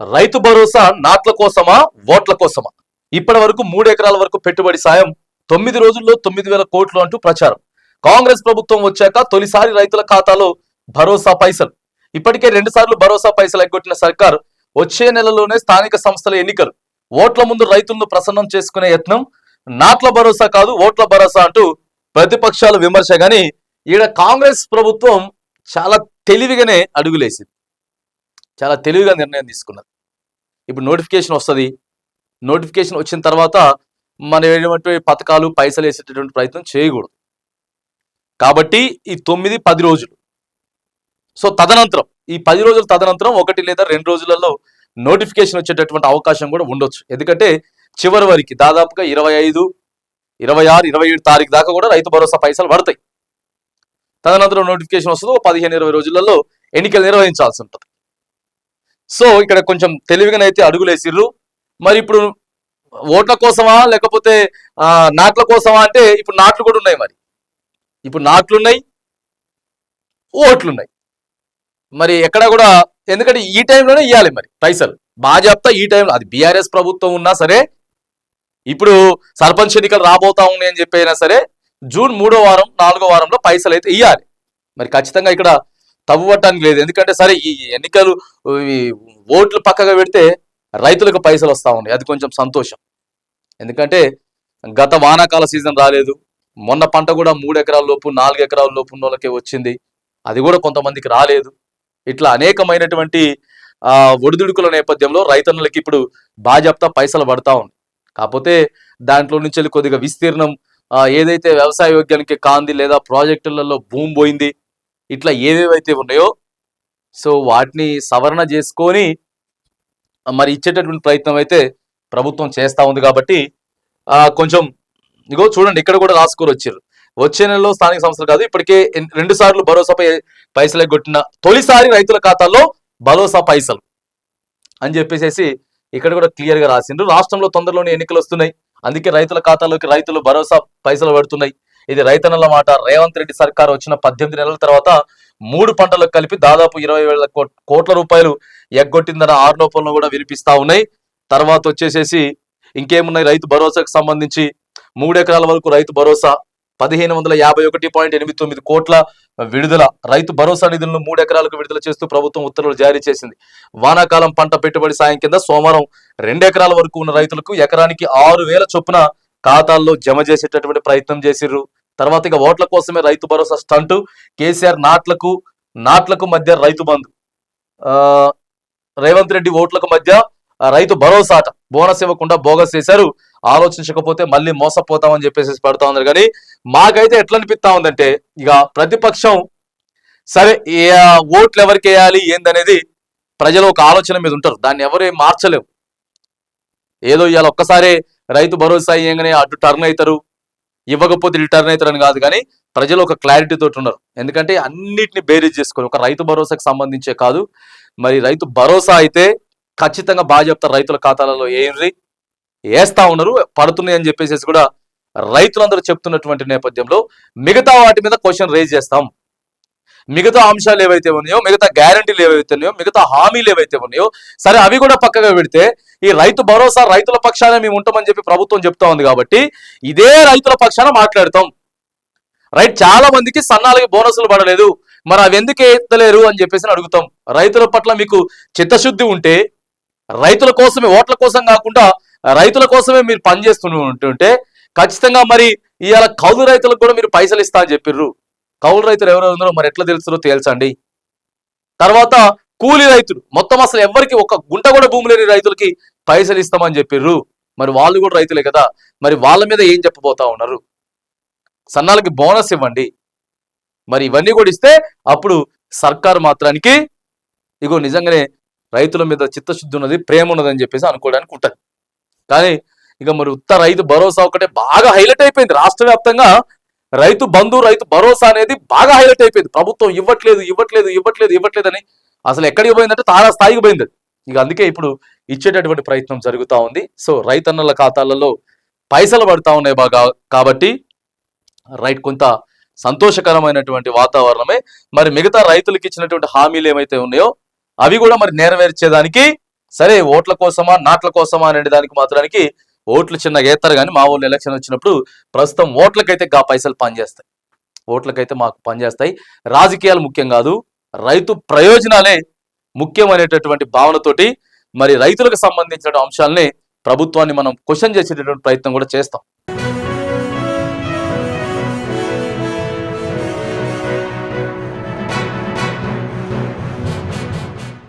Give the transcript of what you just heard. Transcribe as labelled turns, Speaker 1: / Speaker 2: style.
Speaker 1: రైతు భరోసా నాట్ల కోసమా ఓట్ల కోసమా? ఇప్పటి వరకు మూడు ఎకరాల వరకు పెట్టుబడి సాయం తొమ్మిది రోజుల్లో తొమ్మిది వేల కోట్లు అంటూ ప్రచారం. కాంగ్రెస్ ప్రభుత్వం వచ్చాక తొలిసారి రైతుల ఖాతాలో భరోసా పైసలు. ఇప్పటికే రెండు సార్లు భరోసా పైసలు ఎగ్గొట్టిన సర్కార్ వచ్చే నెలలోనే స్థానిక సంస్థల ఎన్నికలు. ఓట్ల ముందు రైతులను ప్రసన్నం చేసుకునే యత్నం నాట్ల భరోసా కాదు ఓట్ల భరోసా అంటూ ప్రతిపక్షాలు విమర్శ గాని ఈడ కాంగ్రెస్ ప్రభుత్వం చాలా తెలివిగానే అడుగులేసింది. చాలా తెలివిగా నిర్ణయం తీసుకున్నది. ఇప్పుడు నోటిఫికేషన్ వస్తుంది. నోటిఫికేషన్ వచ్చిన తర్వాత మనం ఏటువంటి పథకాలు పైసలు వేసేటటువంటి ప్రయత్నం చేయకూడదు. కాబట్టి ఈ తొమ్మిది పది రోజులు. సో తదనంతరం ఈ పది రోజుల తదనంతరం ఒకటి లేదా రెండు రోజులలో నోటిఫికేషన్ వచ్చేటటువంటి అవకాశం కూడా ఉండొచ్చు. ఎందుకంటే చివరి వరకు దాదాపుగా ఇరవై ఐదు ఇరవై ఆరు ఇరవై ఏడు తారీఖు దాకా కూడా రైతు భరోసా పైసలు పడతాయి. తదనంతరం నోటిఫికేషన్ వస్తుంది. ఒక పదిహేను ఇరవై రోజులలో ఎన్నికలు నిర్వహించాల్సి ఉంటుంది. సో ఇక్కడ కొంచెం తెలివిగానైతే అడుగులేసిర్రు. మరి ఇప్పుడు ఓట్ల కోసమా లేకపోతే నాట్ల కోసమా అంటే ఇప్పుడు నాట్లు కూడా ఉన్నాయి మరి. ఇప్పుడు నాట్లున్నాయి ఓట్లున్నాయి. మరి ఎక్కడ కూడా ఎందుకంటే ఈ టైంలోనే ఇవ్వాలి మరి పైసలు. బాజాప్తా ఈ టైంలో అది బీఆర్ఎస్ ప్రభుత్వం ఉన్నా సరే ఇప్పుడు సర్పంచ్ ఎన్నికలు రాబోతా ఉన్నాయి అని చెప్పైనా సరే జూన్ మూడో వారం నాలుగో వారంలో పైసలు అయితే ఇవ్వాలి మరి ఖచ్చితంగా ఇక్కడ తవ్వటానికి లేదు. ఎందుకంటే సరే ఈ ఎన్నికలు ఈ ఓట్లు పక్కగా పెడితే రైతులకు పైసలు వస్తూ ఉన్నాయి. అది కొంచెం సంతోషం. ఎందుకంటే గత వానాకాల సీజన్ రాలేదు. మొన్న పంట కూడా మూడు ఎకరాల లోపు నాలుగు ఎకరాల లోపు ఉన్న వాళ్ళకే వచ్చింది. అది కూడా కొంతమందికి రాలేదు. ఇట్లా అనేకమైనటువంటి ఒడిదుడుకుల నేపథ్యంలో రైతన్నులకి ఇప్పుడు బాజాప్తా పైసలు పడతా ఉంది. కాకపోతే దాంట్లో నుంచి వెళ్ళి కొద్దిగా విస్తీర్ణం ఏదైతే వ్యవసాయ యోగ్యానికి కాంది లేదా ప్రాజెక్టులలో భూమి పోయింది ఇట్లా ఏవేవైతే ఉన్నాయో సో వాటిని సవరణ చేసుకొని మరి ఇచ్చేటటువంటి ప్రయత్నం అయితే ప్రభుత్వం చేస్తా ఉంది కాబట్టి కొంచెం ఇగో చూడండి ఇక్కడ కూడా రాసుకొని వచ్చారు. వచ్చే నెలలో స్థానిక సంస్థలు కాదు ఇప్పటికే రెండు సార్లు భరోసాపై పైసలు కొట్టిన తొలిసారి రైతుల ఖాతాల్లో భరోసా పైసలు అని చెప్పేసి ఇక్కడ కూడా క్లియర్గా రాసిండ్రు. రాష్ట్రంలో తొందరలోనే ఎన్నికలు వస్తున్నాయి. అందుకే రైతుల ఖాతాలోకి రైతులు భరోసా పైసలు పడుతున్నాయి. ఇది రైతన్నల మాట. రేవంత్ రెడ్డి సర్కార్ వచ్చిన పద్దెనిమిది నెలల తర్వాత మూడు పంటలకు కలిపి దాదాపు ఇరవై వేల కోట్- కోట్ల రూపాయలు ఎగ్గొట్టిందన్న ఆరోపణలు కూడా వినిపిస్తా ఉన్నాయి. తర్వాత వచ్చేసేసి ఇంకేమున్నాయి? రైతు భరోసాకు సంబంధించి మూడు ఎకరాల వరకు రైతు భరోసా పదిహేను వందల యాభై ఒకటి పాయింట్ ఎనిమిది తొమ్మిది కోట్ల విడుదల. రైతు భరోసా నిధులను మూడు ఎకరాలకు విడుదల చేస్తూ ప్రభుత్వం ఉత్తర్వులు జారీ చేసింది. వానాకాలం పంట పెట్టుబడి సాయం కింద సోమవారం రెండు ఎకరాల వరకు ఉన్న రైతులకు ఎకరానికి ఆరు వేల చొప్పున ఖాతాల్లో జమ చేసేటటువంటి ప్రయత్నం చేసిర్రు. తర్వాత ఇక ఓట్ల కోసమే రైతు భరోసా స్టంట్. కేసీఆర్ నాట్లకు నాట్లకు మధ్య రైతు బంధు. రేవంత్ రెడ్డి ఓట్లకు మధ్య రైతు భరోసా అట బోనస్ ఇవ్వకుండా బోగస్ చేశారు ఆలోచించకపోతే మళ్ళీ మోసపోతామని చెప్పేసి పెడతా ఉన్నారు. కానీ మాకైతే ఎట్లా అనిపిస్తా ఉందంటే ఇక ప్రతిపక్షం సరే ఓట్లు ఎవరికి వేయాలి ఏందనేది ప్రజలు ఒక ఆలోచన మీద ఉంటారు. దాన్ని ఎవరు ఏం మార్చలేవు ఏదో ఇవాళ ఒక్కసారి రైతు భరోసా ఇయ్యంగానే అటు టర్న్ అవుతారు. ఇవ్వకపోతే రిటర్న్ అవుతారని అని కాదు కానీ ప్రజలు ఒక క్లారిటీ తోటి ఉన్నారు. ఎందుకంటే అన్నిటిని బేరీజ్ చేసుకొని ఒక రైతు భరోసాకు సంబంధించే కాదు. మరి రైతు భరోసా అయితే ఖచ్చితంగా బాగా చెప్తారు రైతుల ఖాతాలలో ఏంరి వేస్తా ఉన్నారు పడుతున్నాయి అని చెప్పేసి కూడా రైతులందరూ చెప్తున్నటువంటి నేపథ్యంలో మిగతా వాటి మీద క్వశ్చన్ రేజ్ చేస్తాం. మిగతా అంశాలు ఏవైతే ఉన్నాయో మిగతా గ్యారంటీలు ఏవైతే ఉన్నాయో మిగతా హామీలు ఏవైతే ఉన్నాయో సరే అవి కూడా పక్కగా పెడితే ఈ రైతు భరోసా రైతుల పక్షాన మేము ఉంటామని చెప్పి ప్రభుత్వం చెప్తా ఉంది కాబట్టి ఇదే రైతుల పక్షాన మాట్లాడతాం. రైట్ చాలా మందికి సన్నాలకి బోనసులు పడలేదు. మరి అవి ఎందుకు ఎత్తలేరు అని చెప్పేసి అడుగుతాం. రైతుల పట్ల మీకు చిత్తశుద్ధి ఉంటే రైతుల కోసమే ఓట్ల కోసం కాకుండా రైతుల కోసమే మీరు పనిచేస్తుంటే ఖచ్చితంగా మరి ఇవాళ కౌలు రైతులకు కూడా మీరు పైసలు ఇస్తా అని చెప్పిర్రు. కౌలు రైతులు ఎవరెవరు ఉన్నారో మరి ఎట్లా తెలుస్తారో తేల్చండి. తర్వాత కూలి రైతులు. మొత్తం అసలు ఎవరికి ఒక గుంట కూడా భూమి లేని రైతులకి పైసలు ఇస్తామని చెప్పిర్రు. మరి వాళ్ళు కూడా రైతులే కదా. మరి వాళ్ళ మీద ఏం చెప్పబోతా ఉన్నారు? సన్నాలకి బోనస్ ఇవ్వండి. మరి ఇవన్నీ కూడా ఇస్తే అప్పుడు సర్కారు మాత్రానికి ఇగో నిజంగానే రైతుల మీద చిత్తశుద్ధి ఉన్నది ప్రేమ ఉన్నదని చెప్పేసి అనుకోవడానికి ఉంటుంది. కానీ ఇక మరి ఉత్త రైతు భరోసా ఒకటే బాగా హైలైట్ అయిపోయింది రాష్ట్ర వ్యాప్తంగా. రైతు బంధు రైతు భరోసా అనేది బాగా హైలైట్ అయిపోయింది. ప్రభుత్వం ఇవ్వట్లేదు ఇవ్వట్లేదు ఇవ్వట్లేదు ఇవ్వట్లేదు అని అసలు ఎక్కడికి పోయిందంటే తారా స్థాయికి పోయింది. ఇక అందుకే ఇప్పుడు ఇచ్చేటటువంటి ప్రయత్నం జరుగుతూ ఉంది. సో రైతన్నల ఖాతాలలో పైసలు పడతా ఉన్నాయి బాగా కాబట్టి రైట్ కొంత సంతోషకరమైనటువంటి వాతావరణమే. మరి మిగతా రైతులకు ఇచ్చినటువంటి హామీలు ఏమైతే ఉన్నాయో అవి కూడా మరి నెరవేర్చేదానికి సరే ఓట్ల కోసమా నాట్ల కోసమా అనే దానికి మాత్రానికి ఓట్లు చిన్నగా వేస్తారు కానీ మా ఊళ్ళో ఎలక్షన్ వచ్చినప్పుడు ప్రస్తుతం ఓట్లకైతే గా పైసలు పనిచేస్తాయి. ఓట్లకైతే మాకు పనిచేస్తాయి. రాజకీయాలు ముఖ్యం కాదు. రైతు ప్రయోజనాలే ముఖ్యమైనటువంటి భావనతోటి మరి రైతులకు సంబంధించిన అంశాలని ప్రభుత్వాన్ని మనం క్వశ్చన్ చేసేటటువంటి ప్రయత్నం కూడా చేస్తాం.